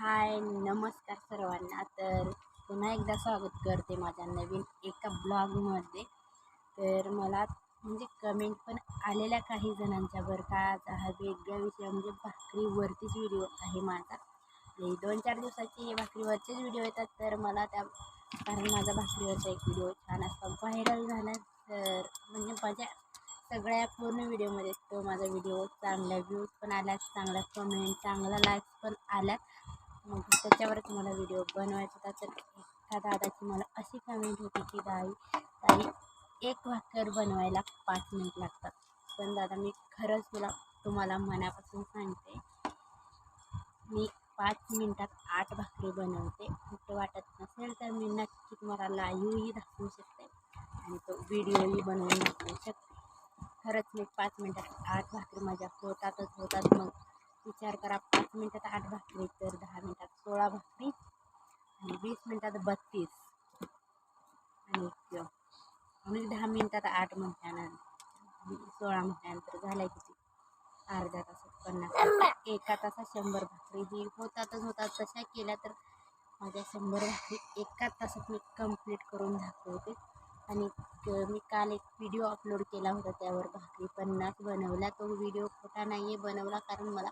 हाय नमस्कार सर्वांना. तर पुन्हा एकदा स्वागत करते माझ्या नवीन एका ब्लॉगमध्ये. तर मला म्हणजे कमेंट पण आलेल्या काही जणांच्या बरं का. आज हा वेगळा विषय म्हणजे भाकरीवरतीच व्हिडिओ आहे माझा. आणि दोन चार दिवसाचे भाकरीवरचेच व्हिडिओ येतात. तर मला त्या कारण माझा भाकरीवरचा एक व्हिडिओ छान असा व्हायरल झाला. तर म्हणजे माझ्या सगळ्या पूर्ण व्हिडिओमध्ये तो माझा व्हिडिओ चांगल्या व्ह्यूज पण आल्यात चांगल्या कमेंट चांगला लाईक्स पण आल्यात. मग त्याच्यावरच मला व्हिडिओ बनवायचा होता. तर एका दादाची मला अशी कमेंट होती की दाई ताई एक भाकर बनवायला पाच मिनिट लागतात. पण दादा मी खरंच तुला तुम्हाला मनापासून सांगते मी पाच मिनटात आठ भाकरी बनवते. कुठं वाटत नसेल तर मी नक्की तुम्हाला लाईव्हही दाखवू शकते आणि तो व्हिडिओही बनवून दाखवू शकते. खरंच मी पाच मिनटात आठ भाकरी माझ्या होतातच होतात. मग विचार करा पाच मिनटात आठ भाकरी तर दहा मिनटात सोळा भाकरी आणि वीस मिनटात बत्तीस. आणि म्हणजे दहा मिनटात आठ म्हटल्यानंतर सोळा म्हटल्यानंतर झालं किती? अर्ध्या तासात पन्नास एका तासात शंभर भाकरी. ही होतातच होतात तशा केल्या तर माझ्या शंभर भाकरी एका तासात मी कंप्लीट करून दाखवते. आणि मी काल एक व्हिडिओ अपलोड केला होता त्यावर भाकरी पन्नास बनवला तो व्हिडिओ खोटा नाही आहे बनवला कारण मला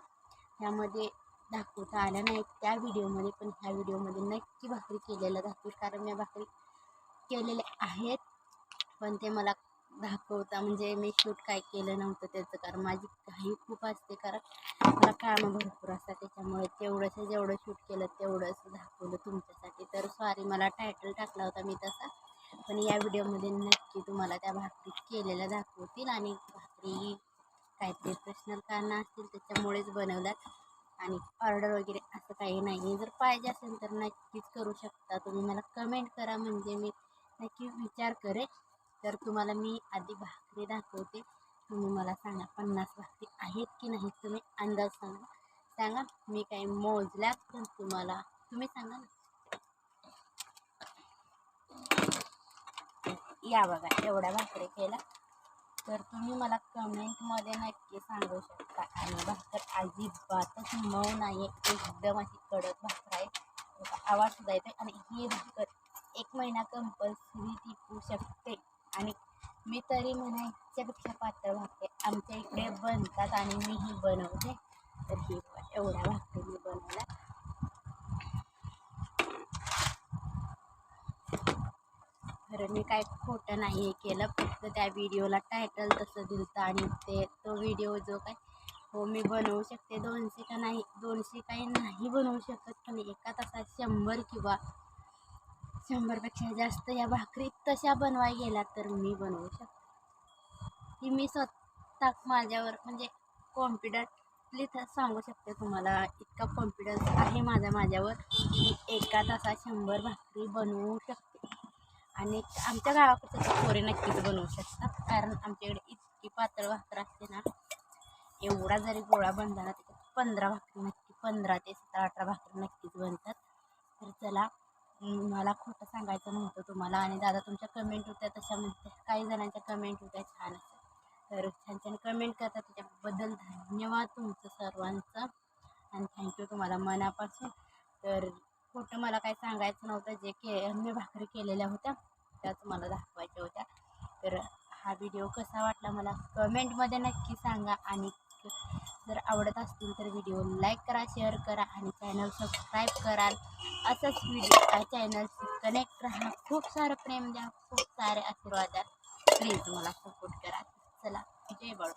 ह्यामध्ये दाखवता आल्या नाही. त्या व्हिडिओमध्ये पण ह्या व्हिडिओमध्ये नक्की भाकरी केलेल्या दाखवेल कारण मी भाकरी केलेल्या आहेत. पण ते मला दाखवता म्हणजे मी शूट काय केलं नव्हतं त्याचं कारण माझी घाई खूप असते. कारण मला कामं भरपूर असतात त्याच्यामुळे तेवढंसं जेवढं शूट केलं तेवढंच दाखवलं तुमच्यासाठी. तर सॉरी मला टायटल टाकला होता मी तसा. पण या व्हिडिओमध्ये नक्की तुम्हाला त्या भाकरी केलेल्या दाखवतील आणि भाकरी काहीतरी पर्सनल कारणं असतील त्याच्यामुळेच बनवल्यात आणि ऑर्डर वगैरे असं काही नाही आहे जर पाहिजे असेल तर नक्कीच करू शकता. तुम्ही मला कमेंट करा. म्हणजे मी नक्की विचार करेन. तर तुम्हाला मी आधी भाकरी दाखवते. तुम्ही मला सांगा पन्नास भाकरी आहेत की नाही तुम्ही अंदाज सांगा. सांगा मी काही मोजल्यात पण तुम्हाला तुम्ही सांगा ना. या बघा एवढ्या भाकरी केला तर तुम्ही मला कमेंटमध्ये नक्की सांगू शकता. आणि भाकर अजिबातच मऊ नाही आहे एकदम अशी कडक भाकर आहे. आवाज सुद्धा येते आणि ही भाकर एक महिना कंपल्सरी टिकू शकते. आणि मी तरी म्हणायच्यापेक्षा पातळ भाकरी आमच्या इकडे बनतात आणि मीही बनवते. तर ही बघा, एवढ्या भाकरी मी बनवल्या खरं मी काय खोटं नाही हे केलं. फक्त त्या व्हिडिओला टायटल तसं दिलं आणि ते तो व्हिडिओ जो काय हो मी बनवू शकते. दोनशे का नाही दोनशे काही नाही बनवू शकत पण एका तासात शंभर किंवा शंभरपेक्षा जास्त या भाकरी तशा बनवाय गेल्या तर मी बनवू शकते. की मी स्वतः माझ्यावर म्हणजे कॉन्फिडंटली सांगू शकते तुम्हाला इतका कॉन्फिडन्स आहे माझा माझ्यावर की एका तासात शंभर भाकरी बनवू शकते. आणि आमच्या गावाकडचं तर पोरे नक्कीच बनवू शकतात. कारण आमच्याकडे इतकी पातळ भाकर असते ना एवढा जरी गोळा बनला ना त्याच्यात पंधरा भाकरी नक्की पंधरा ते सतरा अठरा भाकरी नक्कीच बनतात. तर चला मला खोटं सांगायचं नव्हतं तुम्हाला आणि दादा तुमच्या कमेंट होत्या तशा म्हणते काही जणांच्या कमेंट होत्या छान असतात तर छान छान कमेंट करतात. त्याच्याबद्दल धन्यवाद तुमचं सर्वांचं. आणि थँक्यू तुम्हाला मनापासून. तर खोटं मला काही सांगायचं नव्हतं. जे के मी भाकरी केलेल्या होत्या. त्याच मला दाखवायच्या होत्या. तर हा व्हिडिओ कसा वाटला मला कमेंटमध्ये नक्की सांगा आणि जर आवडत असतील तर व्हिडिओ लाईक करा शेअर करा आणि चॅनल सबस्क्राईब कराल असंच व्हिडिओ चॅनलशी कनेक्ट राहा. खूप सारं प्रेम द्या खूप सारे आशीर्वाद द्या. प्लीज मला सपोर्ट करा. चला जय बळ.